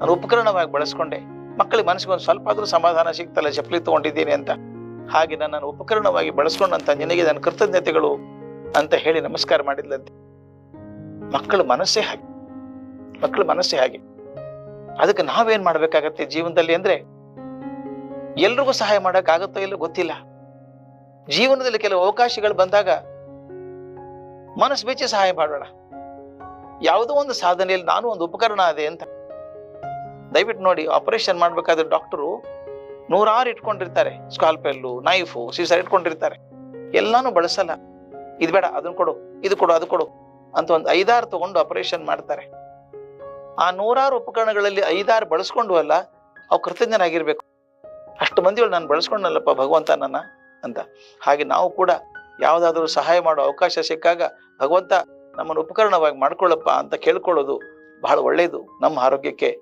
ನಾನು ಉಪಕರಣವಾಗಿ ಬಳಸ್ಕೊಂಡೆ. ಮಕ್ಕಳಿಗೆ ಮನಸ್ಸಿಗೆ ಒಂದು ಸ್ವಲ್ಪ ಆದರೂ ಸಮಾಧಾನ ಸಿಗ್ತಲ್ಲ, ಚಪ್ಪಲಿ ತಗೊಂಡಿದ್ದೀನಿ ಅಂತ. ಹಾಗೆ ನನ್ನನ್ನು ಉಪಕರಣವಾಗಿ ಬಳಸ್ಕೊಂಡಂತ ನಿನಗೆ ನನ್ನ ಕೃತಜ್ಞತೆಗಳು ಅಂತ ಹೇಳಿ ನಮಸ್ಕಾರ ಮಾಡಿದ್ಲಂತೆ. ಮಕ್ಕಳ ಮನಸ್ಸೇ ಹಾಗೆ. ಮಕ್ಕಳ ಮನಸ್ಸೇ ಹಾಗೆ. ಅದಕ್ಕೆ ನಾವೇನ್ ಮಾಡ್ಬೇಕಾಗತ್ತೆ ಜೀವನದಲ್ಲಿ ಅಂದ್ರೆ, ಎಲ್ರಿಗೂ ಸಹಾಯ ಮಾಡಕ್ ಇಲ್ಲೋ ಗೊತ್ತಿಲ್ಲ. ಜೀವನದಲ್ಲಿ ಕೆಲವು ಅವಕಾಶಗಳು ಬಂದಾಗ ಮನಸ್ಸು ಬೆಚ್ಚಿ ಸಹಾಯ ಮಾಡೋಣ. ಯಾವುದೋ ಒಂದು ಸಾಧನೆಯಲ್ಲಿ ನಾನು ಒಂದು ಉಪಕರಣ ಅದೇ ಅಂತ. ದಯವಿಟ್ಟು ನೋಡಿ ಆಪರೇಷನ್ ಮಾಡಬೇಕಾದ್ರೆ ಡಾಕ್ಟರು ನೂರಾರು ಇಟ್ಕೊಂಡಿರ್ತಾರೆ. ಸ್ಕಾಲ್ಪೆಲ್ಲು ನೈಫು ಸೀಸರ್ ಇಟ್ಕೊಂಡಿರ್ತಾರೆ. ಎಲ್ಲಾನು ಬಳಸಲ್ಲ. ಇದು ಬೇಡ, ಅದನ್ನ ಕೊಡು, ಇದು ಕೊಡು, ಅದು ಕೊಡು ಅಂತ ಒಂದು ಐದಾರು ತಗೊಂಡು ಆಪರೇಷನ್ ಮಾಡ್ತಾರೆ. ಆ ನೂರಾರು ಉಪಕರಣಗಳಲ್ಲಿ ಐದಾರು ಬಳಸ್ಕೊಂಡು ಅಲ್ಲ, ಅವು ಕೃತಜ್ಞನಾಗಿರ್ಬೇಕು. ಅಷ್ಟು ಮಂದಿಗಳು ನಾನು ಬಳಸ್ಕೊಂಡಲ್ಲಪ್ಪ ಭಗವಂತ ನನ್ನ ಅಂತ. ಹಾಗೆ ನಾವು ಕೂಡ ಯಾವುದಾದ್ರೂ ಸಹಾಯ ಮಾಡೋ ಅವಕಾಶ ಸಿಕ್ಕಾಗ ಭಗವಂತ ನಮ್ಮನ್ನು ಉಪಕರಣವಾಗಿ ಮಾಡ್ಕೊಳ್ಳಪ್ಪ ಅಂತ ಕೇಳ್ಕೊಳ್ಳೋದು ಬಹಳ ಒಳ್ಳೆಯದು ನಮ್ಮ ಆರೋಗ್ಯಕ್ಕೆ